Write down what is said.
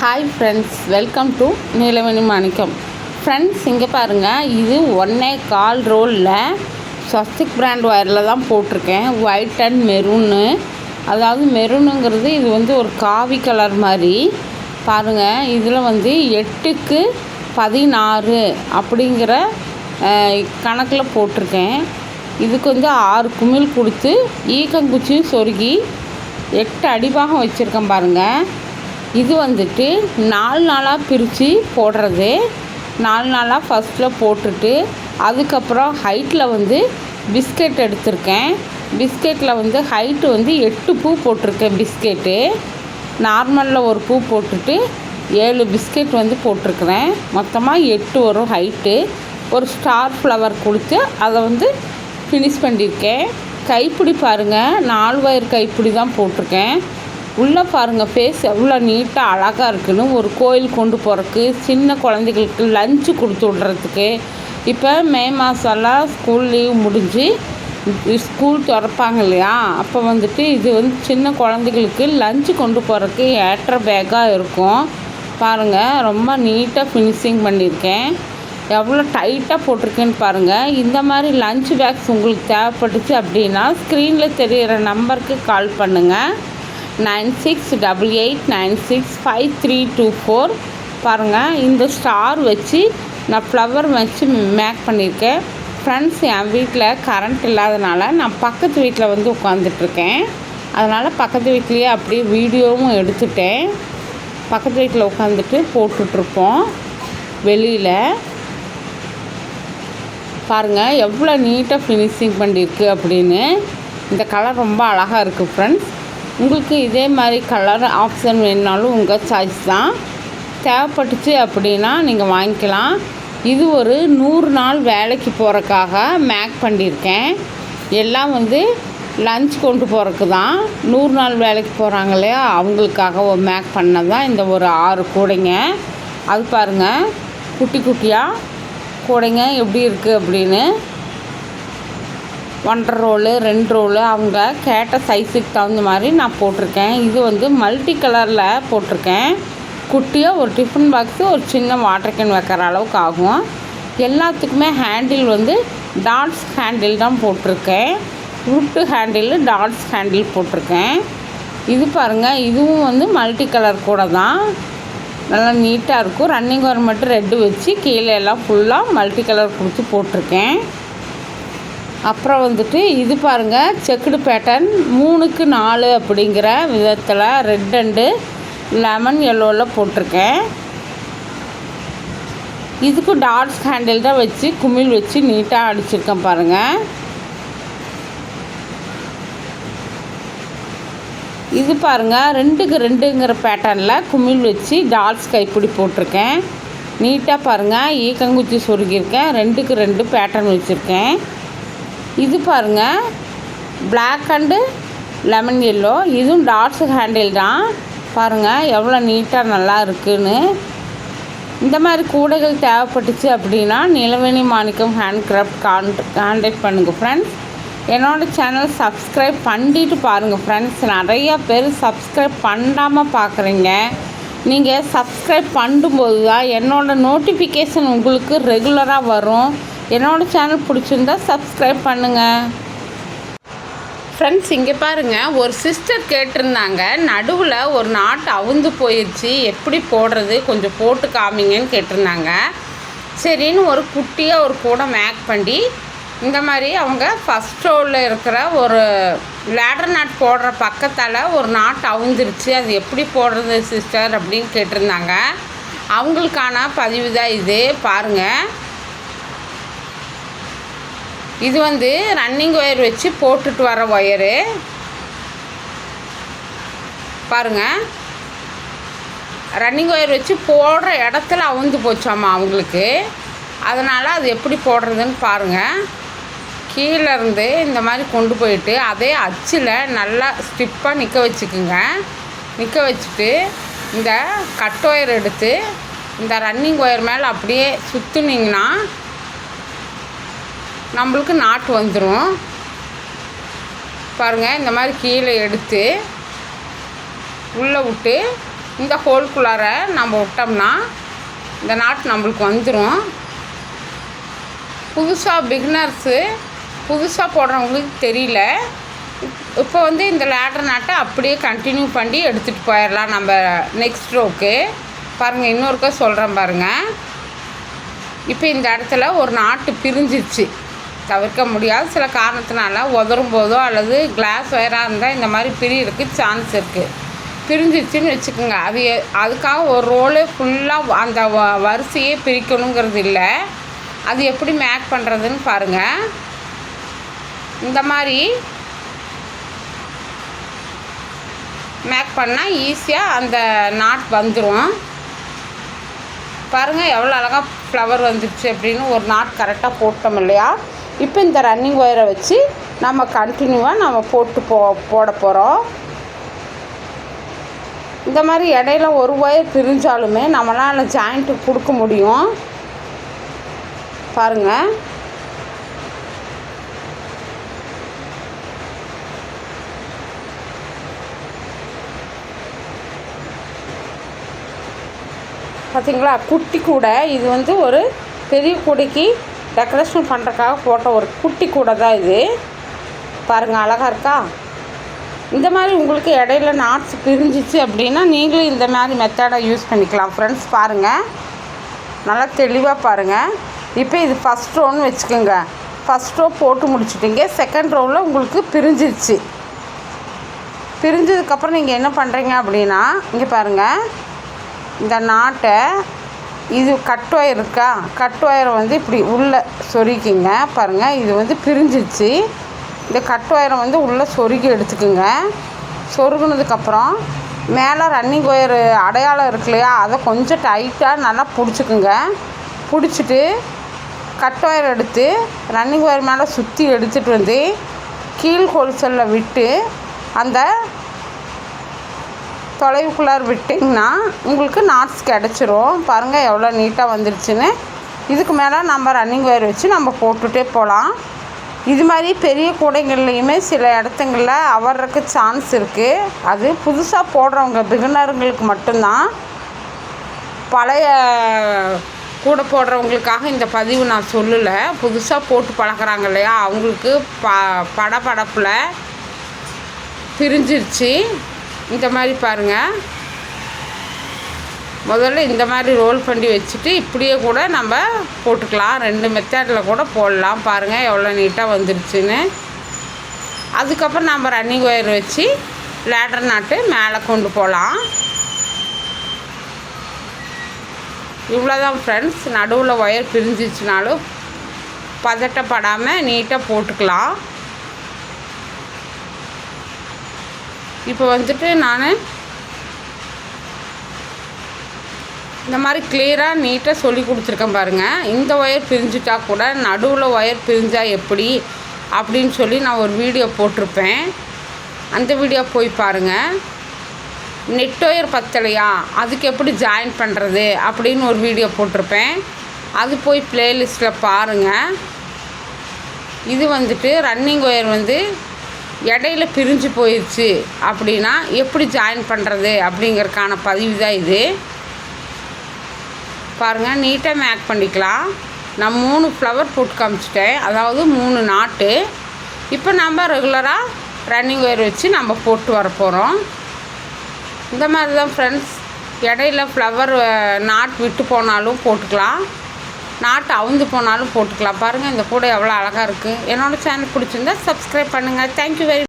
Hi friends welcome to Neelamani Manickam friends இங்கே பாருங்கள் இது ஒன்னே கால் ரோலில் ஸ்வஸ்திக் பிராண்ட் ஒயரில் தான் போட்டிருக்கேன். ஒயிட் அண்ட் மெரூனு அதாவது மெரூனுங்கிறது இது வந்து ஒரு காவி கலர் மாதிரி. பாருங்கள் இதில் வந்து எட்டுக்கு பதினாறு அப்படிங்கிற கணக்கில் போட்டிருக்கேன். இதுக்கு வந்து ஆறு குமிழ் கொடுத்து ஈக்கங்குச்சியும் சொருகி எட்டு அடிபாகம் வச்சுருக்கேன் பாருங்கள் இது வந்துட்டு நாலு நாளாக பிரித்து போடுறது. நாலு நாளாக ஃபஸ்ட்டில் போட்டுட்டு அதுக்கப்புறம் ஹைட்டில் வந்து பிஸ்கெட் எடுத்திருக்கேன். பிஸ்கெட்டில் வந்து ஹைட்டு வந்து எட்டு பூ போட்டிருக்கேன் பிஸ்கெட்டு நார்மலில் ஒரு பூ போட்டுட்டு ஏழு பிஸ்கெட் வந்து போட்டிருக்கிறேன். மொத்தமாக எட்டு வரும் ஹைட்டு ஒரு ஸ்டார் ஃப்ளவர் கொடுத்து அதை வந்து ஃபினிஷ் பண்ணியிருக்கேன். கைப்பிடி பாருங்கள் நாலு வயர் கைப்பிடி தான் போட்டிருக்கேன். உள்ளே பாருங்கள் ஃபேஸ் எவ்வளோ நீட்டாக அழகாக இருக்குன்னு ஒரு கோயில் கொண்டு போகிறதுக்கு சின்ன குழந்தைகளுக்கு லஞ்சு கொடுத்து விட்றதுக்கு. இப்போ மே மாதம்லாம் ஸ்கூல் லீவ் முடிஞ்சு ஸ்கூல் திறப்பாங்க இல்லையா? அப்போ வந்துட்டு இது வந்து சின்ன குழந்தைகளுக்கு லஞ்சு கொண்டு போகிறதுக்கு ஏற்ற பேக்காக இருக்கும். பாருங்கள் ரொம்ப நீட்டாக ஃபினிஷிங் பண்ணியிருக்கேன். எவ்வளோ டைட்டாக போட்டிருக்கேன்னு பாருங்கள் இந்த மாதிரி லஞ்ச் பேக்ஸ் உங்களுக்கு தேவைப்பட்டுச்சு அப்படின்னா ஸ்க்ரீனில் தெரிகிற நம்பருக்கு கால் பண்ணுங்கள் nine six double eight nine six five three two four. பாருங்கள் இந்த ஸ்டார் வச்சு நான் ஃப்ளவர் வச்சு மேக் பண்ணியிருக்கேன். ஃப்ரெண்ட்ஸ் என் வீட்டில் கரண்ட் இல்லாதனால நான் பக்கத்து வீட்டில் வந்து உட்காந்துட்ருக்கேன் அதனால் பக்கத்து வீட்லேயே அப்படியே வீடியோவும் எடுத்துட்டேன். பக்கத்து வீட்டில் உட்காந்துட்டு போட்டுட்ருப்போம் வெளியில். பாருங்கள் எவ்வளோ நீட்டாக ஃபினிஷிங் பண்ணியிருக்கு அப்படின்னு. இந்த கலர் ரொம்ப அழகாக இருக்குது ஃப்ரெண்ட்ஸ் உங்களுக்கு இதே மாதிரி கலர் ஆப்ஷன் வேணுனாலும் உங்கள் சாய்ஸ் தான். தேவைப்பட்டுச்சு அப்படின்னா நீங்கள் வாங்கிக்கலாம். இது ஒரு நூறு நாள் வேலைக்கு போகிறக்காக மேக் பண்ணியிருக்கேன். எல்லாம் வந்து லஞ்ச் கொண்டு போகிறக்கு தான். நூறு நாள் வேலைக்கு போகிறாங்க இல்லையா? அவங்களுக்காக ஒரு மேக் பண்ணது தான் இந்த ஒரு ஆறு கூடைங்க. அது பாருங்கள் குட்டி குட்டியாக கூடைங்க எப்படி இருக்குது அப்படின்னு. ஒன்றரை ரோலு ரெண்டு ரோலு அவங்க கேட்ட சைஸுக்கு தகுந்த மாதிரி நான் போட்டிருக்கேன். இது வந்து மல்டி கலரில் போட்டிருக்கேன். குட்டியாக ஒரு டிஃபன் பாக்ஸு ஒரு சின்ன வாட்டர் கேன் வைக்கிற அளவுக்கு ஆகும். எல்லாத்துக்குமே ஹேண்டில் வந்து டாட்ஸ் ஹேண்டில் தான் போட்டிருக்கேன். உருட்டு ஹேண்டில் டாட்ஸ் ஹேண்டில் போட்டிருக்கேன். இது பாருங்கள் இதுவும் வந்து மல்டி கலர் கூட தான். நல்லா நீட்டாக இருக்கும். ரன்னிங் ஒயர் மட்டும் ரெட்டு வச்சு கீழே எல்லாம் ஃபுல்லாக மல்டி கலர் கொடுத்து போட்டிருக்கேன். அப்புறம் வந்துட்டு இது பாருங்கள் செக்குடு பேட்டர்ன் மூணுக்கு நாலு அப்படிங்கிற விதத்தில் ரெட் அண்டு லெமன் எல்லோவில் போட்டிருக்கேன். இதுக்கு டாட்ஸ் ஹேண்டில் தான் வச்சு குமிழ் வச்சு நீட்டாக அடிச்சிருக்கேன் பாருங்கள் இது பாருங்கள் ரெண்டுக்கு ரெண்டுங்கிற பேட்டர்னில் குமிழ் வச்சு டால்ஸ் கைப்பிடி போட்டிருக்கேன். நீட்டாக பாருங்கள் ஈக்கங்குச்சி சொருகியிருக்கேன் ரெண்டுக்கு ரெண்டு பேட்டர்ன் வச்சுருக்கேன். இது பாருங்கள் பிளாக் அண்டு லெமன் எல்லோ இதுவும் டாட்ஸ் ஹேண்டில் தான். பாருங்கள் எவ்வளோ நீட்டாக நல்லா இருக்குன்னு. இந்த மாதிரி கூடைகள் தேவைப்பட்டுச்சு அப்படின்னா Nilaveni Manickam handcraft con contact பண்ணுங்கள் ஃப்ரெண்ட்ஸ் என்னோடய சேனல் சப்ஸ்கிரைப் பண்ணிட்டு பாருங்கள் ஃப்ரெண்ட்ஸ் நிறையா பேர் சப்ஸ்கிரைப் பண்ணாமல் பார்க்குறீங்க நீங்கள் சப்ஸ்கிரைப் பண்ணும்போது தான் என்னோடய நோட்டிஃபிகேஷன் உங்களுக்கு ரெகுலராக வரும். என்னோடய சேனல் பிடிச்சிருந்தா சப்ஸ்கிரைப் பண்ணுங்கள் ஃப்ரெண்ட்ஸ் இங்கே பாருங்கள் ஒரு சிஸ்டர் கேட்டிருந்தாங்க. நடுவில் ஒரு நாட்டு அவுந்து போயிடுச்சு எப்படி போடுறது? கொஞ்சம் போட்டு காமிங்கன்னு கேட்டிருந்தாங்க. சரின்னு ஒரு குட்டியாக ஒரு கூடை மேக் பண்ணி இந்த மாதிரி அவங்க ஃபஸ்ட் ரோவில் இருக்கிற ஒரு லேடர் நாட் போடுற பக்கத்தால் ஒரு நாட் அவுந்துருச்சு. அது எப்படி போடுறது சிஸ்டர் அப்படின்னு கேட்டிருந்தாங்க. அவங்களுக்கான பதிவு தான் இது. பாருங்கள் இது வந்து ரன்னிங் ஒயர் வச்சு போட்டுட்டு வர ஒயரு பாருங்கள் ரன்னிங் ஒயர் வச்சு போடுற இடத்துல அவுந்து போச்சாம்மா அவங்களுக்கு? அதனால் அது எப்படி போடுறதுன்னு பாருங்கள் கீழேருந்து இந்த மாதிரி கொண்டு போயிட்டு அதே அச்சில் நல்லா ஸ்டிப்பாக நிற்க வச்சுக்குங்க. நிற்க வச்சுட்டு இந்த கட் ஒயர் எடுத்து இந்த ரன்னிங் ஒயர் மேலே அப்படியே சுற்றுனீங்கன்னா நம்மளுக்கு நாட்டு வந்துடும் பாருங்கள் இந்த மாதிரி கீழே எடுத்து உள்ளே விட்டு இந்த ஹோல்குள்ளார நம்ம விட்டோம்னா இந்த நாட்டு நம்மளுக்கு வந்துடும் புதுசாக பிகினர்ஸு புதுசாக போடுறவங்களுக்கு தெரியல. இப்போ வந்து இந்த லேடர் நாட்டை அப்படியே கண்டினியூ பண்ணி எடுத்துகிட்டு போயிடலாம் நம்ம நெக்ஸ்ட் ரோக்கு பாருங்கள் இன்னொருக்கா சொல்கிறேன் பாருங்கள் இப்போ இந்த இடத்துல ஒரு நாட்டு பிரிஞ்சிச்சு தவிர்க்க முடியாத. சில காரணத்தினால உதரும் போதோ அல்லது கிளாஸ் ஒயராக இருந்தால் இந்த மாதிரி பிரியறதுக்கு சான்ஸ் இருக்குது பிரிஞ்சிச்சுன்னு வச்சுக்கோங்க. அது அதுக்காக ஒரு ரோலே ஃபுல்லாக அந்த வ வரிசையே பிரிக்கணுங்கிறது இல்லை. அது எப்படி மேக் பண்ணுறதுன்னு பாருங்கள் இந்த மாதிரி மேக் பண்ணால் ஈஸியாக அந்த நாட் வந்துடும் பாருங்கள் எவ்வளோ அழகாக ஃப்ளவர் வந்துடுச்சு அப்படின்னு ஒரு நாட் கரெக்டாக போட்டோம் இல்லையா? இப்போ இந்த ரன்னிங் ஒயரை வச்சு நம்ம கண்டினியூவாக நம்ம போட்டு போ போட போகிறோம் இந்த மாதிரி இடையில ஒரு ஒயர் பிரிஞ்சாலுமே நம்மளால் ஜாயிண்ட்டு கொடுக்க முடியும். பாருங்கள் பார்த்தீங்களா குட்டி கூடை. இது வந்து ஒரு பெரிய கூடைக்கு டெக்கரேஷன் பண்ணுறக்காக போட்ட ஒரு குட்டி கூடை தான் இது. பாருங்கள் அழகாக இருக்கா? இந்த மாதிரி உங்களுக்கு இடையில நாட்ஸ் பிரிஞ்சிச்சு அப்படின்னா நீங்களும் இந்த மாதிரி மெத்தடை யூஸ் பண்ணிக்கலாம். ஃப்ரெண்ட்ஸ் பாருங்கள் நல்லா தெளிவாக பாருங்கள் இப்போ இது ஃபஸ்ட் ரோன்னு வச்சுக்கோங்க. ஃபஸ்ட் ரோ போட்டு முடிச்சிட்டிங்க. செகண்ட் ரோவில் உங்களுக்கு பிரிஞ்சிருச்சு. பிரிஞ்சதுக்கப்புறம் நீங்கள் என்ன பண்ணுறீங்க அப்படின்னா இங்கே பாருங்கள் இந்த நாட்டை இது கட் ஒயர் இருக்கா? கட் ஒயரை வந்து இப்படி உள்ளே சொருக்கிங்க. பாருங்கள் இது வந்து பிரிஞ்சிச்சு இந்த கட் ஒயரை வந்து உள்ளே சொருகி எடுத்துக்குங்க. சொருகுனதுக்கப்புறம் மேலே ரன்னிங் ஒயர் அடையாளம் இருக்கு இல்லையா? அதை கொஞ்சம் டைட்டாக நல்லா பிடிச்சிக்குங்க. பிடிச்சிட்டு கட் ஒயர் எடுத்து ரன்னிங் ஒயர் மேலே சுற்றி எடுத்துகிட்டு வந்து கீழ் ஹோல்சேலில் விட்டு அந்த தொலைவுக்குள்ளார் விட்டிங்கன்னா உங்களுக்கு நாட்ஸ் கிடச்சிரும். பாருங்கள் எவ்வளோ நீட்டாக வந்துருச்சுன்னு. இதுக்கு மேலே நம்ம ரன்னிங் ஒயர் வச்சு நம்ம போட்டுகிட்டே போகலாம் இது மாதிரி பெரிய கூடைங்கள்லையுமே சில இடத்துங்களில் அவர்றக்கு சான்ஸ் இருக்குது அது புதுசாக போடுறவங்க பிகினருங்களுக்கு மட்டும்தான். பழைய கூடை போடுறவங்களுக்காக இந்த பதிவு நான் சொல்லலை. புதுசாக போட்டு பழகுறாங்க இல்லையா? அவங்களுக்கு ப படபடப்பில் பிரிஞ்சிருச்சு. இந்த மாதிரி பாருங்கள் முதல்ல இந்த மாதிரி ரோல் பண்ணி வச்சுட்டு இப்படியே கூட நம்ம போட்டுக்கலாம். ரெண்டு மெத்தடில் கூட போடலாம். பாருங்கள் எவ்வளோ நீட்டாக வந்துருச்சுன்னு. அதுக்கப்புறம் நம்ம ரன்னிங் ஒயர் வச்சு லேடர் நாட்டு மேலே கொண்டு போகலாம். இவ்வளோதான் ஃப்ரெண்ட்ஸ் நடுவில் ஒயர் பிரிஞ்சிச்சுனாலும் பதட்டப்படாமல் நீட்டாக போட்டுக்கலாம். இப்போ வந்துட்டு நான் இந்த மாதிரி கிளியராக நீட்டாக சொல்லி கொடுத்துருக்கேன் பாருங்கள் இந்த ஒயர் பிரிஞ்சுட்டா கூட நடுவில் ஒயர் பிரிஞ்சால் எப்படி அப்படின்னு சொல்லி நான் ஒரு வீடியோ போட்டிருப்பேன். அந்த வீடியோ போய் பாருங்கள் நெட் ஒயர் பத்தலையா? அதுக்கு எப்படி ஜாயின் பண்ணுறது அப்படின்னு ஒரு வீடியோ போட்டிருப்பேன். அது போய் ப்ளேலிஸ்ட்டில் பாருங்கள் இது வந்துட்டு ரன்னிங் ஒயர் வந்து இடையில பிரிஞ்சு போயிடுச்சு அப்படின்னா எப்படி ஜாயின் பண்ணுறது அப்படிங்கிறதுக்கான பதிவு தான் இது. பாருங்கள் நீட்டாக மேக் பண்ணிக்கலாம். நான் மூணு ஃப்ளவர் போட்டு காமிச்சிட்டேன். அதாவது மூணு நாட்டு இப்போ நம்ம ரெகுலராக ரன்னிங் ஒயர் வச்சு நம்ம போட்டு வர போகிறோம் இந்த மாதிரி தான் ஃப்ரெண்ட்ஸ் இடையில ஃப்ளவர் நாட் விட்டு போனாலும் போட்டுக்கலாம். நாட்டு அவுந்து போனாலும் போட்டுக்கலாம். பாருங்கள் இந்த கூடை எவ்வளோ அழகாக இருக்குது என்னோடய சேனல் பிடிச்சிருந்தா சப்ஸ்கிரைப் பண்ணுங்கள் தேங்க்யூ வெரி